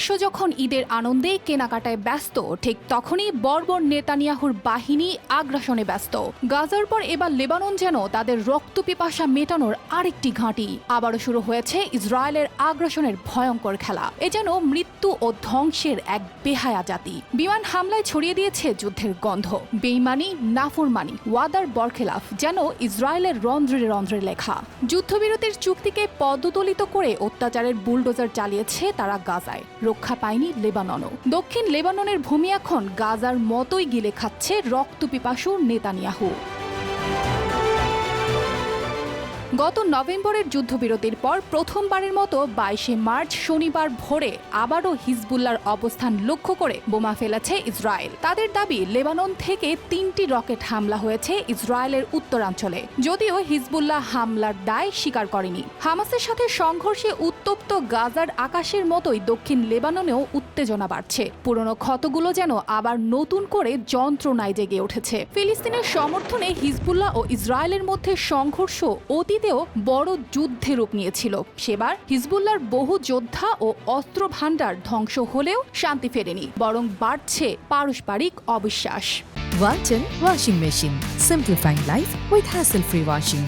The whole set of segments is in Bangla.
বিশ্ব যখন ঈদের আনন্দে কেনাকাটায় ব্যস্ত, ঠিক তখনই বর্বর নেতানিয়াহুর বাহিনী আগ্রাসনে ব্যস্ত। গাজার পর এবার লেবানন যেন তাদের রক্তপিপাসা মেটানোর আরেকটি ঘাঁটি। আবারও শুরু হয়েছে ইসরায়েলের আগ্রাসনের ভয়ঙ্কর খেলা। এ যেন মৃত্যু ও ধ্বংসের এক বেহায়া জাতি। বিমান হামলায় ছড়িয়ে দিয়েছে যুদ্ধের গন্ধ। বেইমানি, নাফরমানি, ওয়াদার বরখেলাফ যেন ইসরায়েলের রন্ধ্রে রন্ধ্রে লেখা। যুদ্ধবিরতির চুক্তিকে পদদলিত করে অত্যাচারের বুলডোজার চালিয়েছে তারা গাজায়। রক্ষা পায়নি লেবাননও। দক্ষিণ লেবাননের ভূমি এখন গাজার মতোই গিলে খাচ্ছে রক্তপিপাসুর নেতানিয়াহু। গত নভেম্বরের যুদ্ধবিরতির পর প্রথমবারের মতো বাইশে মার্চ শনিবার ভোরে আবারও হিজবুল্লার অবস্থান লক্ষ্য করে বোমা ফেলেছে ইসরায়েল। তাদের দাবি, লেবানন থেকে তিনটি রকেট হামলা হয়েছে ইসরায়েলের উত্তরাঞ্চলে। যদিও হিজবুল্লাহ হামলার দায় স্বীকার করেনি। হামাসের সাথে সংঘর্ষে উত্তপ্ত গাজার আকাশের মতোই দক্ষিণ লেবাননেও উত্তেজনা বাড়ছে। পুরনো ক্ষতগুলো যেন আবার নতুন করে যন্ত্রণায় জেগে উঠেছে। ফিলিস্তিনের সমর্থনে হিজবুল্লাহ ও ইসরায়েলের মধ্যে সংঘর্ষ অতীতেও বড় যুদ্ধে রূপ নিয়েছিল। সেবার হিজবুল্লার বহু যোদ্ধা ও অস্ত্র ভাণ্ডার ধ্বংস হলেও শান্তি ফেরেনি, বরং বাড়ছে পারস্পরিক অবিশ্বাস। Walton washing machine simplifying life with hassle free washing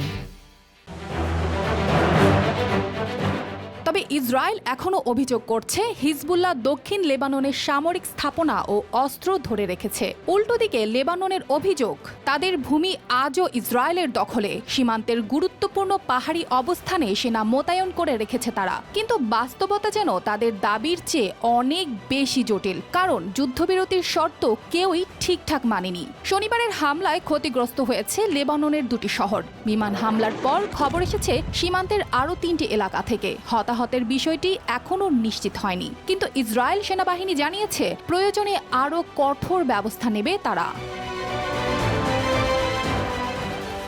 Israel এখনও অভিযোগ করছে হিজবুল্লাহ দক্ষিণ লেবাননের সামরিক স্থাপনা ও অস্ত্র ধরে রেখেছে। উল্টো দিকে লেবাননের অভিযোগ, তাদের ভূমি আজও ইসরায়েলের দখলে। সীমান্তের গুরুত্বপূর্ণ পাহাড়ি অবস্থানে সেনা মোতায়েন করে রেখেছে তারা। কিন্তু বাস্তবতা যেন তাদের দাবির চেয়ে অনেক বেশি জটিল, কারণ যুদ্ধবিরতির শর্ত কেউই ঠিকঠাক মানেনি। শনিবারের হামলায় ক্ষতিগ্রস্ত হয়েছে লেবাননের দুটি শহর। বিমান হামলার পর খবর এসেছে, সীমান্তের আরও তিনটি এলাকা থেকে। হতাহতের বিষয়টি এখনও নিশ্চিত হয়নি। কিন্তু ইসরায়েল সেনাবাহিনী জানিয়েছে প্রয়োজনে আরও কঠোর ব্যবস্থা নেবে তারা।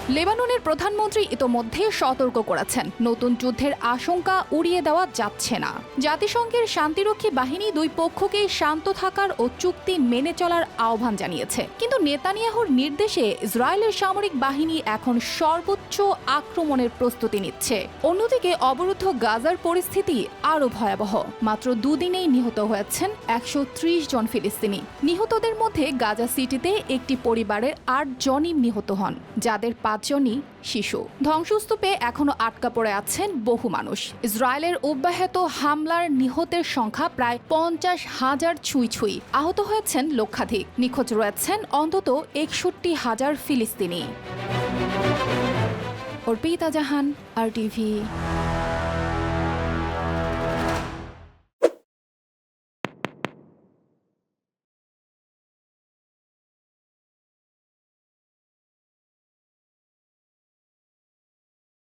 লেবাননের প্রধানমন্ত্রী ইতোমধ্যে সতর্ক করেছেন। নতুন যুদ্ধের আশঙ্কা উড়িয়ে দেওয়া যাচ্ছে না। জাতিসংঘের শান্তিরক্ষী বাহিনী দুই পক্ষকে শান্ত থাকার ও চুক্তি মেনে চলার আহ্বান জানিয়েছে। কিন্তু নেতানিয়াহুর নির্দেশে ইসরায়েলের সামরিক বাহিনী এখন সর্বোচ্চ আক্রমণের প্রস্তুতি নিচ্ছে। অন্যদিকে অবরুদ্ধ গাজার পরিস্থিতি আরও ভয়াবহ। মাত্র দুদিনেই নিহত হয়েছেন একশো ত্রিশ জন ফিলিস্তিনি। নিহতদের মধ্যে গাজা সিটিতে একটি পরিবারের আট জনই নিহত হন, যাদের পাঁচজনই শিশু। ধ্বংসস্তূপে এখনও আটকা পড়ে আছেন বহু মানুষ। ইসরায়েলের অব্যাহত হামলার নিহতের সংখ্যা প্রায় পঞ্চাশ হাজার ছুঁই ছুঁই। আহত হয়েছেন লক্ষাধিক। নিখোঁজ রয়েছেন অন্তত একষট্টি হাজার ফিলিস্তিনি। Arpita Jahan, R TV.